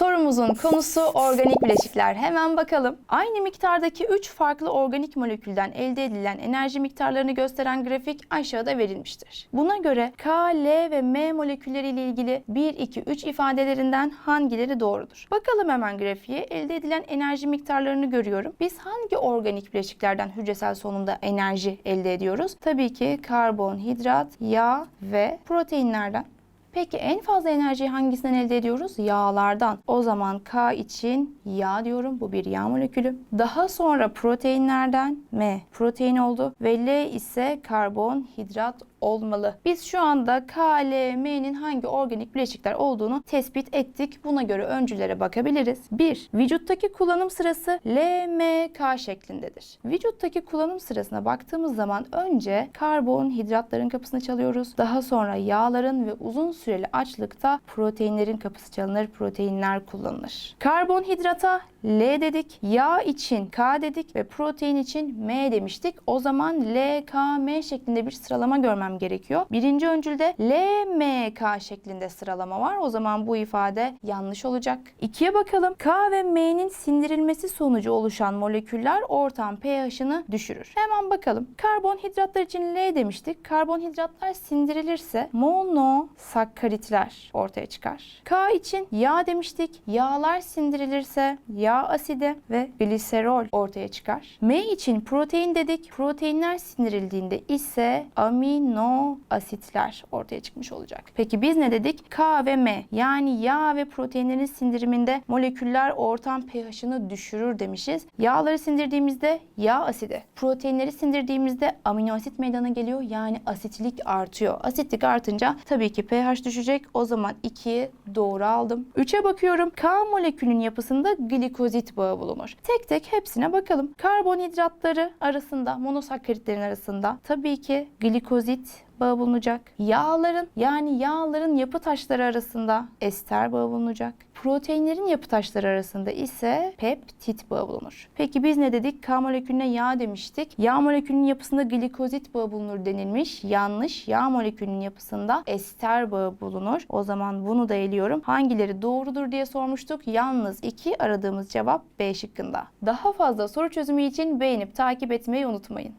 Sorumuzun konusu organik bileşikler. Hemen bakalım. Aynı miktardaki 3 farklı organik molekülden elde edilen enerji miktarlarını gösteren grafik aşağıda verilmiştir. Buna göre K, L ve M molekülleri ile ilgili 1, 2, 3 ifadelerinden hangileri doğrudur? Bakalım hemen grafiğe. Elde edilen enerji miktarlarını görüyorum. Biz hangi organik bileşiklerden hücresel solunumda enerji elde ediyoruz? Tabii ki karbonhidrat, yağ ve proteinlerden. Peki en fazla enerjiyi hangisinden elde ediyoruz? Yağlardan. O zaman K için yağ diyorum. Bu bir yağ molekülü. Daha sonra proteinlerden M protein oldu ve L ise karbonhidrat olmalı. Biz şu anda K, L, M'nin hangi organik bileşikler olduğunu tespit ettik. Buna göre öncülere bakabiliriz. 1. Vücuttaki kullanım sırası L, M, K şeklindedir. Vücuttaki kullanım sırasına baktığımız zaman önce karbonhidratların kapısını çalıyoruz. Daha sonra yağların ve uzun süreli açlıkta proteinlerin kapısı çalınır. Proteinler kullanılır. Karbonhidrata L dedik, yağ için K dedik ve protein için M demiştik. O zaman L, K, M şeklinde bir sıralama görmem gerekiyor. Birinci öncülde L, M, K şeklinde sıralama var. O zaman bu ifade yanlış olacak. İkiye bakalım. K ve M'nin sindirilmesi sonucu oluşan moleküller ortam pH'ını düşürür. Hemen bakalım. Karbonhidratlar için L demiştik. Karbonhidratlar sindirilirse monosakkaritler ortaya çıkar. K için yağ demiştik. Yağlar sindirilirse yağ asidi ve gliserol ortaya çıkar. M için protein dedik. Proteinler sindirildiğinde ise amino asitler ortaya çıkmış olacak. Peki biz ne dedik? K ve M yani yağ ve proteinlerin sindiriminde moleküller ortam pH'ını düşürür demişiz. Yağları sindirdiğimizde yağ asidi, proteinleri sindirdiğimizde amino asit meydana geliyor yani asitlik artıyor. Asitlik artınca tabii ki pH düşecek. O zaman 2'yi doğru aldım. 3'e bakıyorum. K molekülün yapısında glikozit bağı bulunur. Tek tek hepsine bakalım. Karbonhidratları arasında, monosakkaritlerin arasında tabii ki glikozit bağı bulunacak. Yağların yani yağların yapı taşları arasında ester bağı bulunacak. Proteinlerin yapı taşları arasında ise peptit bağı bulunur. Peki biz ne dedik? K molekülüne yağ demiştik. Yağ molekülünün yapısında glikozit bağı bulunur denilmiş. Yanlış. Yağ molekülünün yapısında ester bağı bulunur. O zaman bunu da eliyorum. Hangileri doğrudur diye sormuştuk. Yalnız 2 aradığımız cevap B şıkkında. Daha fazla soru çözümü için beğenip takip etmeyi unutmayın.